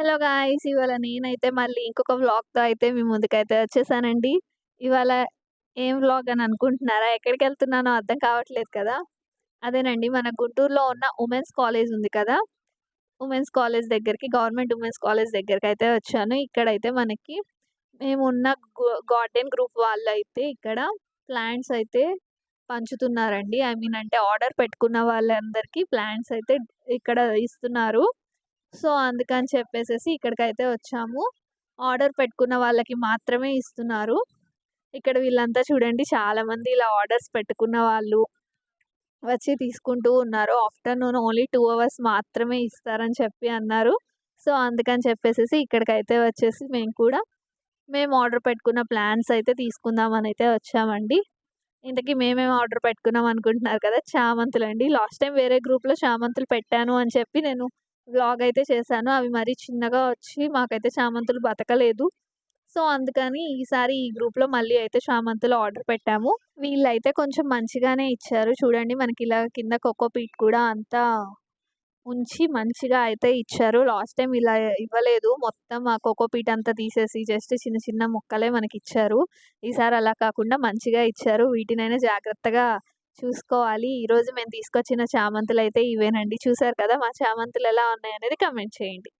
Hello guys! ఇవాళ నేనైతే మళ్ళీ ఇంకొక వ్లాగ్‌తో అయితే మీ ముందుకైతే వచ్చేసానండి. ఇవాళ ఏం వ్లాగ్ అని అనుకుంటున్నారా? ఎక్కడికి వెళ్తున్నానో అర్థం కావట్లేదు కదా! అదేనండి మన గుంటూరులో ఉన్న ఉమెన్స్ కాలేజ్ ఉంది కదా! ఉమెన్స్ కాలేజ్ దగ్గరికి గవర్నమెంట్ ఉమెన్స్ కాలేజ్ దగ్గరకైతే వచ్చాను. ఇక్కడైతే మనకి మేము ఉన్న గార్డెన్ గ్రూప్ వాళ్ళైతే ఇక్కడ ప్లాంట్స్ అయితే పంచుతున్నారండి. ఐ మీన్ అంటే ఆర్డర్ పెట్టుకున్న వాళ్ళందరికీ ప్లాంట్స్ అయితే ఇక్కడ ఇస్తున్నారు. సో, అందుకని చెప్పేసేసి ఇక్కడికైతే వచ్చాము. ఆర్డర్ పెట్టుకున్న వాళ్ళకి మాత్రమే ఇస్తున్నారు. ఇక్కడ వీళ్ళంతా చూడండి చాలామంది ఇలా ఆర్డర్స్ పెట్టుకున్న వాళ్ళు వచ్చి తీసుకుంటూ ఉన్నారు. ఆఫ్టర్‌నూన్ ఓన్లీ టూ అవర్స్ మాత్రమే ఇస్తారని చెప్పి అన్నారు. సో, అందుకని చెప్పేసేసి ఇక్కడికైతే వచ్చేసి మేము కూడా మేము ఆర్డర్ పెట్టుకున్న ప్లాన్స్ అయితే తీసుకుందామని అయితే వచ్చామండి. ఇంతకీ మేమేం ఆర్డర్ పెట్టుకున్నాం అనుకుంటున్నారు కదా! చామంతులు అండి లాస్ట్ టైం వేరే గ్రూప్‌లో చామంతులు పెట్టాను అని చెప్పి నేను వ్లాగ్ అయితే చేశాను. అవి మరీ చిన్నగా వచ్చి మాకైతే చామంతులు బతకలేదు. సో, అందుకని ఈసారి ఈ గ్రూప్‌లో మళ్ళీ అయితే చామంతులు ఆర్డర్ పెట్టాము. వీళ్ళైతే కొంచెం మంచిగానే ఇచ్చారు. చూడండి మనకి ఇలా కింద కోకోపీట్ కూడా అంతా ఉంచి మంచిగా అయితే ఇచ్చారు. లాస్ట్ టైం ఇలా ఇవ్వలేదు. మొత్తం ఆ కోకోపీట్ అంతా తీసేసి జస్ట్ చిన్న చిన్న ముక్కలే మనకిచ్చారు. ఈసారి అలా కాకుండా మంచిగా ఇచ్చారు. వీటినైనా జాగ్రత్తగా చూసుకోవాలి. ఈరోజు మేము తీసుకొచ్చిన చామంతులు అయితే ఇవేనండి. చూసారు కదా! మా చామంతులు ఎలా ఉన్నాయనేది కామెంట్ చేయండి.